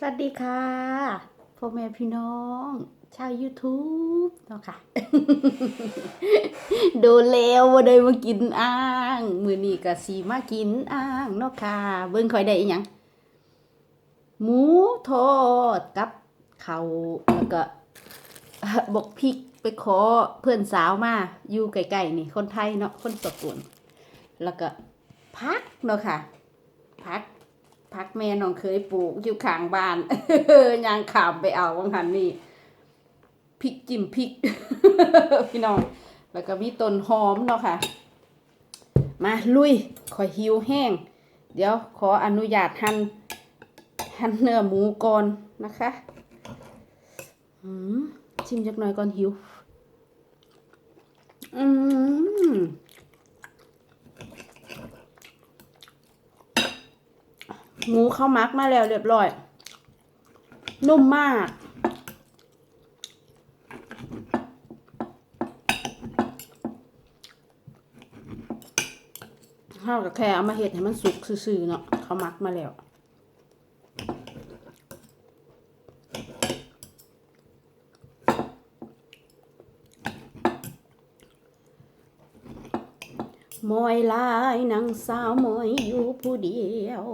สวัสดีค่ะพ่อแม่พี่น้อง ชาว YouTube เนาะค่ะ โดนแล้วว่าได้มากินอ่าง มือนี้ก็สีมากินอ่างเนาะค่ะ เบิ่งค่อยได้อีหยังหมูทอดกับเขาวแล้วก็บกพริกไปขอเพื่อนสาวมาอยู่ใกลๆนี่ คนไทยเนาะคนสกลแล้วก็พักเนาะค่ะพัก พักแม่น้องเคยปลูกอยู่ข้างบ้านยางขามไปเอาวังหันนี่พริกจิ้มพริก พี่น้อง แล้วก็มีต้นหอมเนาะค่ะ มาลุยขอหิวแห้ง เดี๋ยวขออนุญาตหั่นหั่นเนื้อหมูก่อนนะคะชิมจักหน่อยก่อนหิว อืม หมูเข้ามักมาแล้วเรียบร้อย นุ่มมาก ข้าวกับแค่เอามาเห็ดให้มันสุกซื่อๆเนาะเขามักมาแล้ว มอยลายนางสาวมอยอยู่ผู้เดียว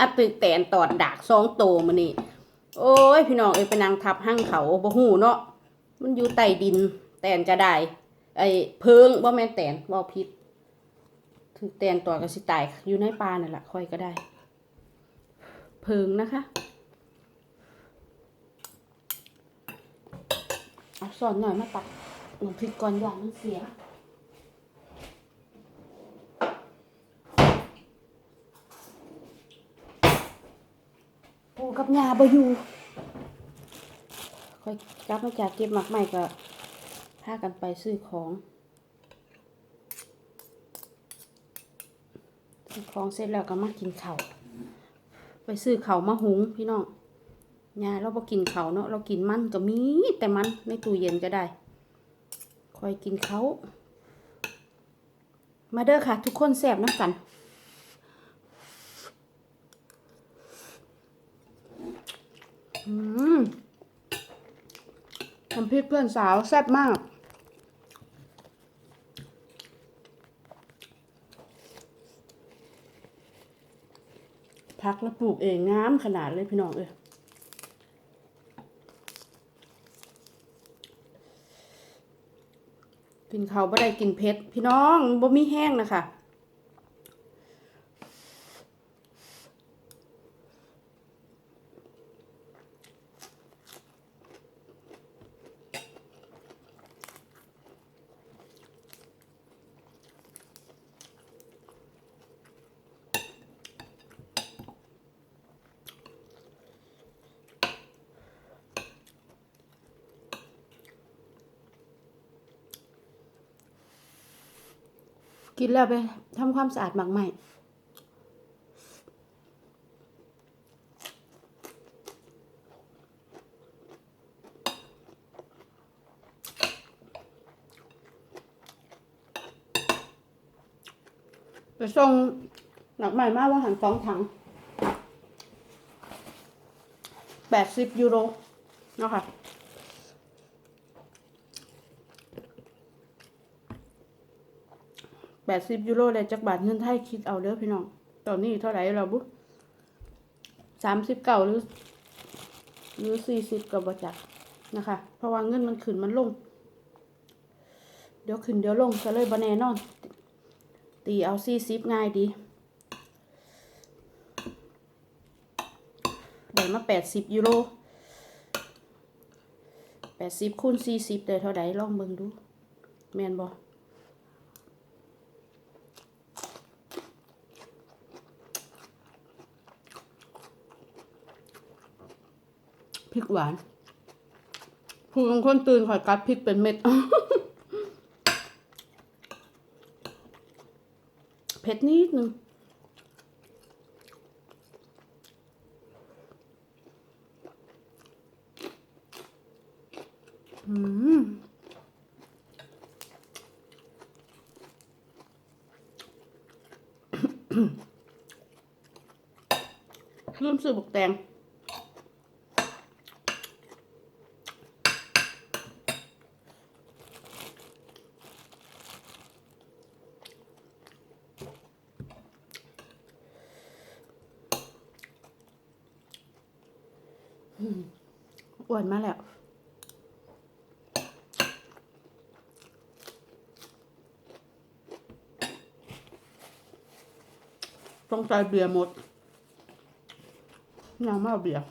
อัดตึกแตนตอดดากสองโตมานี่ โอ้ย พี่น้องเอ้ยไปนางทับห้างเขาบ่หูเนาะมันอยู่ใต้ดิน แตนจะได้ ไอ้เพิงบ่แม่นแตนบ่ผิดถึงแตนตอดก็สิตายอยู่ในป่านั่นแหละค่อยก็ได้ เพิงนะคะเอาสอนหน่อยมาตักน้ำพริกก่อนอย่างมันเสีย กับยาบอยู่ค่อยกลับมาจากเก็บหมักใหม่ก็พากันไปซื้อของ ซื้อของเสร็จแล้วก็มากินข้าวไปซื้อเข้ามาหุงพี่น้องยาเราบ่กินเข้าเนาะเรากินมันก็มีแต่มันในตู้เย็นก็ได้ค่อยกินเขา มาเด้อค่ะ ทุกคนแซ่บน้ำกัน อืม น้ำพริกเพื่อนสาวแซ่บมาก พักแล้วปลูกเองงามขนาดเลยพี่น้องเอ้ยกินเขาวบ่ได้กินเผ็ดพี่น้องบ่มีแห้งนะคะ กินแล้วไปทำความสะอาดหมักใหม่ไปส่งหนักใหม่มากว่าหันสองถังแปดสิบยูโรเนาะค่ะ แปดสิบยูโรเลยจากบาทเงินไทยคิดเอาเด้อพี่น้อง ตอนนี้เท่าไหร่เราบุ๊สามสิบเก้าหรือ หรือสี่สิบกับบจักนะคะ เพราะว่าเงินมันขึ้นมันลง เดี๋ยวขึ้นเดี๋ยวลงก็เลยบแน่นอน ตีเอาสี่สิบง่ายดีได้มาแปดสิบยูโรแปดสิบคูณสี่สิบได้เท่าไหร่ลองเบิ่งดู แมนบอ พริก หวานผู้บางคนตื่นข่อยกัดพริกเป็นเม็ด เผ็ดนิดนึงอืมเริ่มซื้อบุกแตง อ้วนมาแล้วต้องใจเบียร์หมดยังไม่เอาเบียร์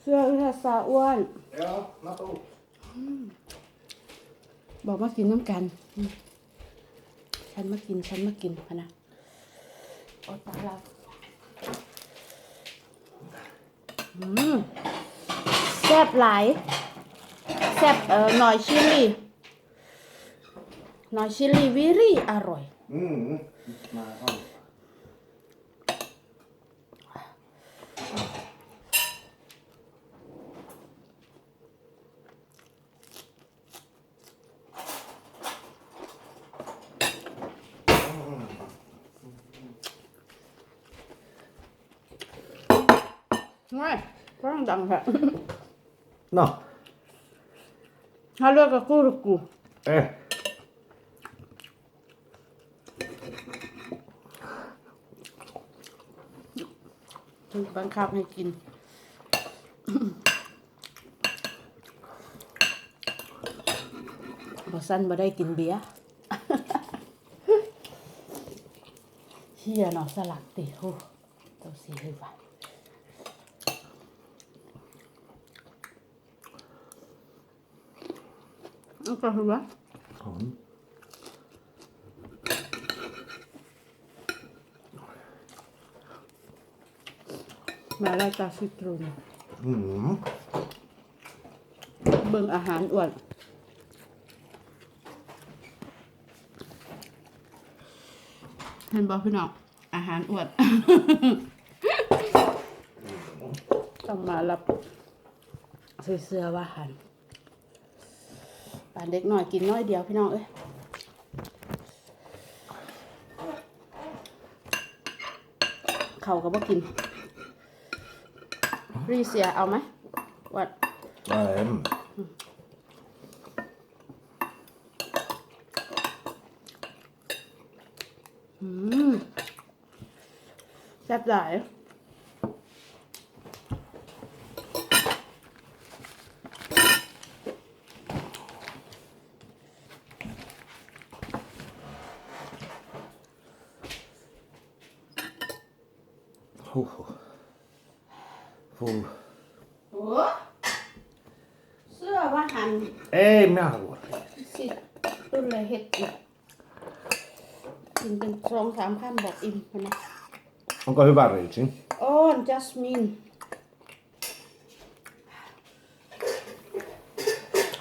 เสื้ออุทาสาอ้วน Ja, Nato. บอกมากินน้ำกันอืมฉันมากิน ฉันมากินพะนะโอ้ตายแล้วอืมแซ่บหลายแซ่บเอ่อหน่อยชิลลี่หน่อยชิลลี่วิรี่อร่อย Mm. Nej, fan. ง่ายก็ต้องดังค่ะ No. ถ้าเลือกกับกูหรือกู Eh. ถูกบังคับให้กิน บอสั้นบ่ได้กินเบียร์เฮียเนาะสลัดติโหตัวสีเลยว่ะ เอาก็คือว่า Mm. มาแล้วจากซิตรูน Mm. เบิ่งอาหารอ้วนเห็นบอกพี่น้องอาหารอ้วนต้องมารับเสื้อว่าหันานเด็กหน่อยกินน้อยเดียวพี่น้องเอ้ยเขาก็บ่กิน รีเสียเอาไหมวัด Nej. อืมแซ่บหลาย Oh. Full. โอ้เสื้อว่าหัน Ei, minä haluan. สิรุ่นเลยเห็ดอีกกินเป็นส องสามพันบอกอิ่มพะนะ Onko hyvä riitsi? โอ้นจัสมิน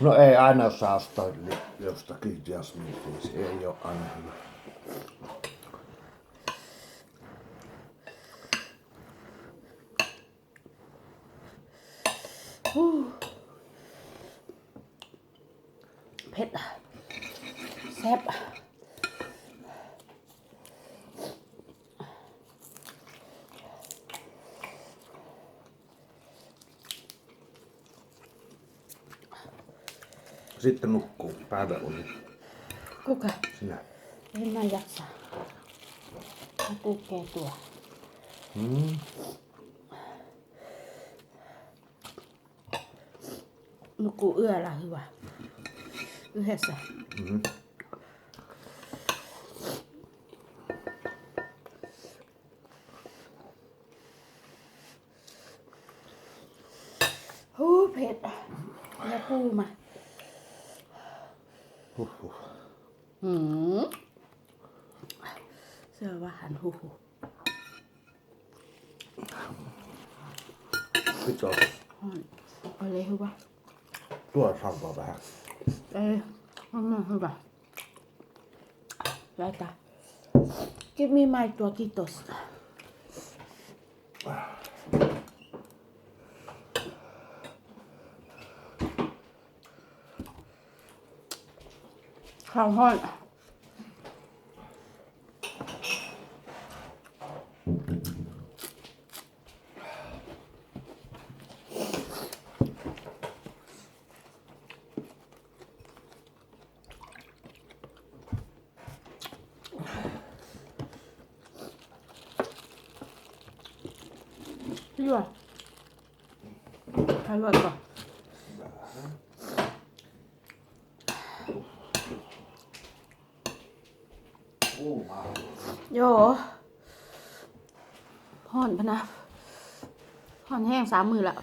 No ei aina jos saa ostaa li- jostakin jasminfiisi. Ei ole aina hyvä. Sitten nukkuu päätä uni. กูกะ Sinä. เล่นมายักษาให้กูแก่ตัว Mm. มึงกูเอื้อละคือว่าเอื้อสะ Mm. โอ้เผ็ดอะแล้วกูมา Huh, huh. หืมเสื้อว่า หันหูหู Pitää ฮ้อนเอาเลยคือว่า tuoda salvaa vähän. เอ้ยเอามาคือว่าได้ตา Give me my tortitos Hào hận! ห่อนพนะหอนแห้งสามมือละ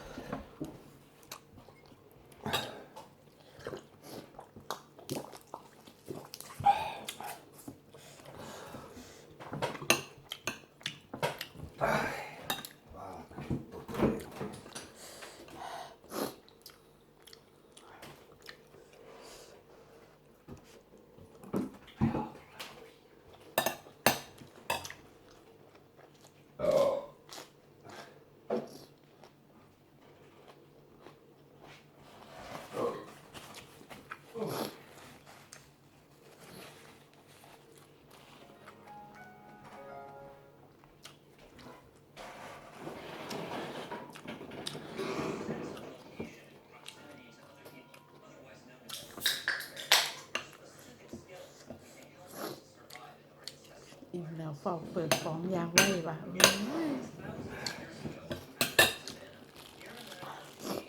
อิ่มแล้วเฝ้าเปิดฟองยางไว้ว่ะ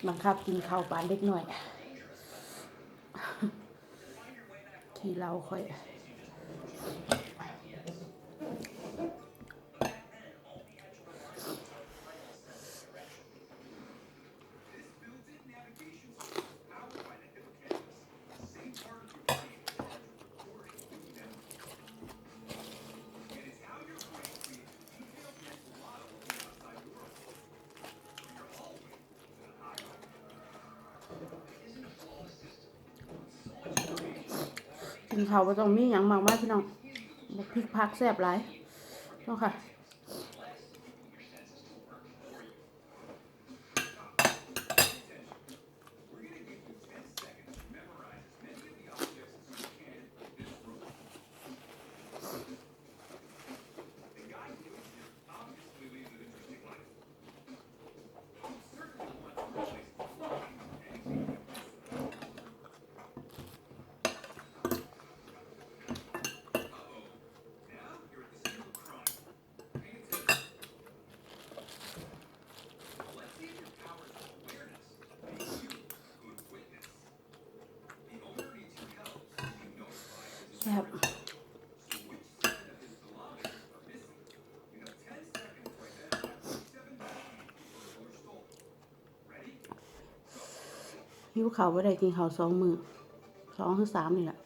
บังคับกินข้าวปานเล็กหน่อย ที่เราค่อย กินข้าวบ่ต้องมีอย่างมากมายพี่น้องบักพริกผักแซ่บหลายเนาะค่ะ แซ่บ หิวข้าวบ่ได้กินข้าวสองมือสองหรือสามนี่แหละ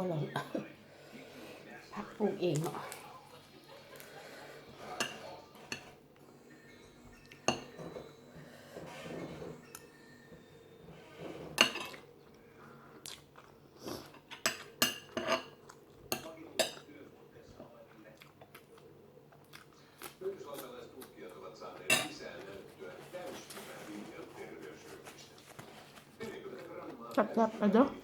บ่หลงพักปลูกเองเนาะจับๆไปเด้อ